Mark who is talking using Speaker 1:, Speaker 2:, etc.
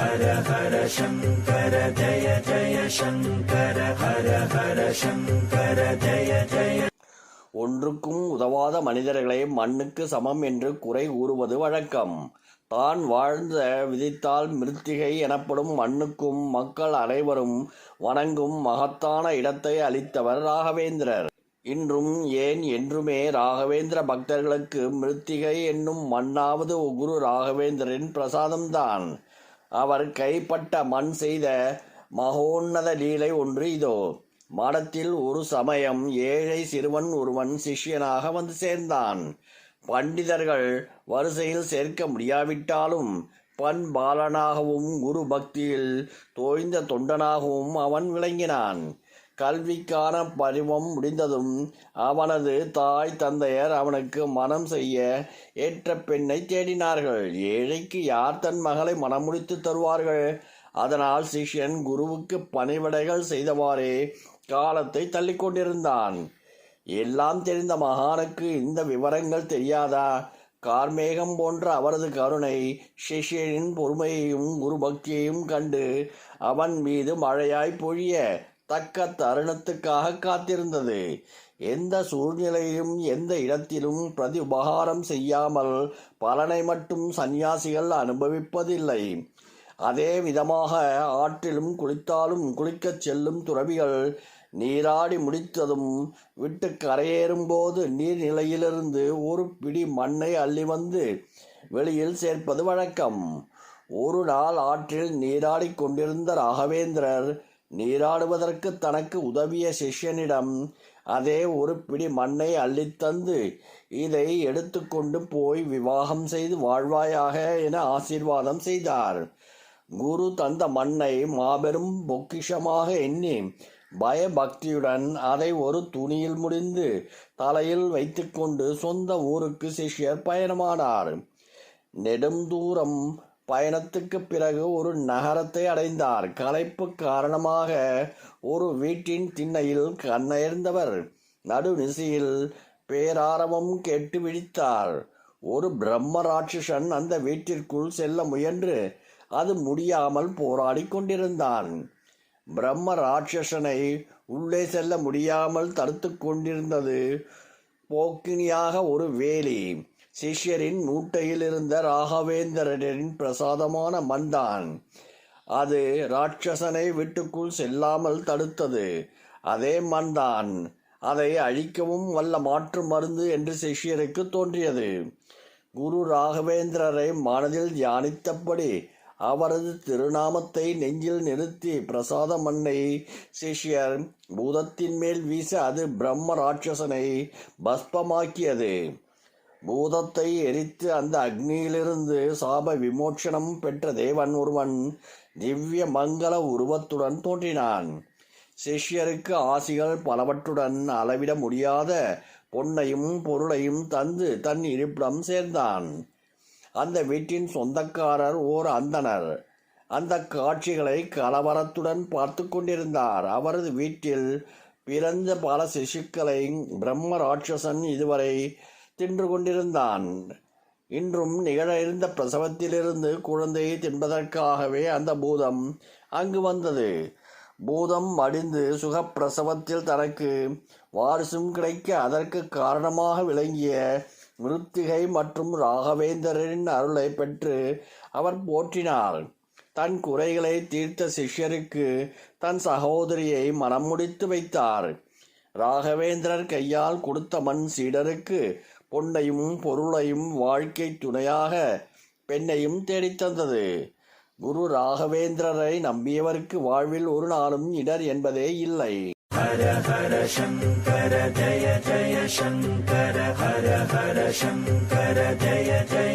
Speaker 1: ஹர ஹர சங்கர ஜய ஜய சங்கர ஹர ஹர சங்கர ஜய ஜய
Speaker 2: ஒன்றுக்கும் உதவாத மனிதர்களை மண்ணுக்கு சமம் என்று குறை கூறுவது வழக்கம். தான் வாழ்ந்த விதித்தால் மிருத்திகை எனப்படும் மண்ணுக்கும் மக்கள் அனைவரும் வணங்கும் மகத்தான இடத்தை அளித்தவர் ராகவேந்திரர். இன்றும் ஏன் என்றுமே ராகவேந்திர பக்தர்களுக்கு மிருத்திகை என்னும் மண்ணாவது குரு ராகவேந்திரரின் பிரசாதம்தான். அவர் கைப்பட்ட மண் செய்த மகோன்னத லீலை ஒன்று இதோ. மடத்தில் ஒரு சமயம் ஏழை சிறுவன் ஒருவன் சிஷ்யனாக வந்து சேர்ந்தான். பண்டிதர்கள் வரிசையில் சேர்க்க முடியாவிட்டாலும் பண் பாலனாகவும் குரு பக்தியில் தோய்ந்த தொண்டனாகவும் அவன் விளங்கினான். கல்விக்கான பருவம் முடிந்ததும் அவனது தாய் தந்தையர் அவனுக்கு மனம் செய்ய ஏற்ற பெண்ணை தேடினார்கள். ஏழைக்கு யார் தன் மகளை மனமுடித்து தருவார்கள்? அதனால் சிஷ்யன் குருவுக்கு பணிவிடைகள் செய்தவாறே காலத்தை தள்ளிக் கொண்டிருந்தான். எல்லாம் தெரிந்த மகானுக்கு இந்த விவரங்கள் தெரியாதா? கார்மேகம் போன்ற அவரது கருணை சிஷ்யனின் பொறுமையையும் குருபக்தியையும் கண்டு அவன் மீது மழையாய் பொழிய தக்க தருணத்துக்காக காத்திருந்தது. எந்த சூழ்நிலையிலும் எந்த இடத்திலும் பிரதி உபகாரம் செய்யாமல் பலனை மட்டும் சந்நியாசிகள் அனுபவிப்பதில்லை. அதே விதமாக ஆற்றிலும் குளித்தாலும் குளிக்கச் செல்லும் துறவிகள் நீராடி முடித்ததும் விட்டு கரையேறும்போது நீர்நிலையிலிருந்து ஒரு பிடி மண்ணை அள்ளி வந்து வெளியில் சேர்ப்பது வழக்கம். ஒரு நாள் ஆற்றில் நீராடிக் கொண்டிருந்த ராகவேந்திரர் நீராடுவதற்கு தனக்கு உதவிய சிஷ்யனிடம் அதே ஒரு பிடி மண்ணை அள்ளித்தந்து இதை எடுத்துக்கொண்டு போய் விவாகம் செய்து வாழ்வாயாக என ஆசீர்வாதம் செய்தார். குரு தந்த மண்ணை மாபெரும் பொக்கிஷமாக எண்ணி பயபக்தியுடன் அதை ஒரு துணியில் முடிந்து தலையில் வைத்துக்கொண்டு சொந்த ஊருக்கு சிஷ்யர் பயணமானார். நெடும் தூரம் பயணத்துக்கு பிறகு ஒரு நகரத்தை அடைந்தார். களைப்பு காரணமாக ஒரு வீட்டின் திண்ணையில் கண்ணயர்ந்தவர் நடுநிசையில் பேராரவம் கேட்டு விழித்தார். ஒரு பிரம்ம ராட்சசன் அந்த வீட்டிற்குள் செல்ல முயன்று அது முடியாமல் போராடி கொண்டிருந்தான். பிரம்ம ராட்சசனை உள்ளே செல்ல முடியாமல் தடுத்து கொண்டிருந்தது போக்கினியாக ஒரு வேலி. சிஷ்யரின் மூட்டையில் இருந்த ராகவேந்திரரின் பிரசாதமான மண்தான் அது ராட்சசனை வீட்டுக்குள் செல்லாமல் தடுத்தது. அதே மண்தான் அதை அழிக்கவும் வல்ல மாற்று மருந்து என்று சிஷ்யருக்கு தோன்றியது. குரு ராகவேந்திரரை மனதில் தியானித்தபடி அவரது திருநாமத்தை நெஞ்சில் நிறுத்தி பிரசாத மண்ணை சிஷ்யர் பூதத்தின் மேல் வீச அது பிரம்ம ராட்சசனை பஸ்பமாக்கியது. பூதத்தை எரித்து அந்த அக்னியிலிருந்து சாப விமோட்சனம் பெற்ற தேவன் ஒருவன் திவ்ய மங்கள உருவத்துடன் தோன்றினான். சிஷ்யருக்கு ஆசிகள் பலவற்றுடன் அளவிட முடியாத பொன்னையும் பொருளையும் தந்து தன் இருப்பிடம் சேர்ந்தான். அந்த வீட்டின் சொந்தக்காரர் ஓர் அந்தனர் அந்த காட்சிகளை கலவரத்துடன் பார்த்து கொண்டிருந்தார். அவரது வீட்டில் பிறந்த பல சிசுக்களை பிரம்ம ராட்சசன் இதுவரை தின்று கொண்டிருந்தான். இன்றும் நிகழ இருந்த பிரசவத்திலிருந்து குழந்தையை தின்பதற்காகவே அந்த பூதம் அங்கு வந்தது. பூதம் மடிந்து சுகப்பிரசவத்தில் தனக்கு வாரிசும் கிடைக்க அதற்கு காரணமாக விளங்கிய மிருத்திகை மற்றும் ராகவேந்திரரின் அருளை பெற்று அவர் போற்றினார் தன் குறைகளை தீர்த்த சிஷ்யருக்கு தன் சகோதரியை மனம் முடித்து வைத்தார். ராகவேந்திரர் கையால் கொடுத்த மண் சீடருக்கு பொன்னையும் பொருளையும் வாழ்க்கை துணையாக பெண்ணையும் தேடித்தந்தது குரு ராகவேந்திரரை நம்பியவருக்கு வாழ்வில் ஒரு நாளும் இடர் என்பதே இல்லை.
Speaker 1: ஹர ஹர சங்கர ஜய ஜய சங்கர ஹர ஹர சங்கர ஜய ஜய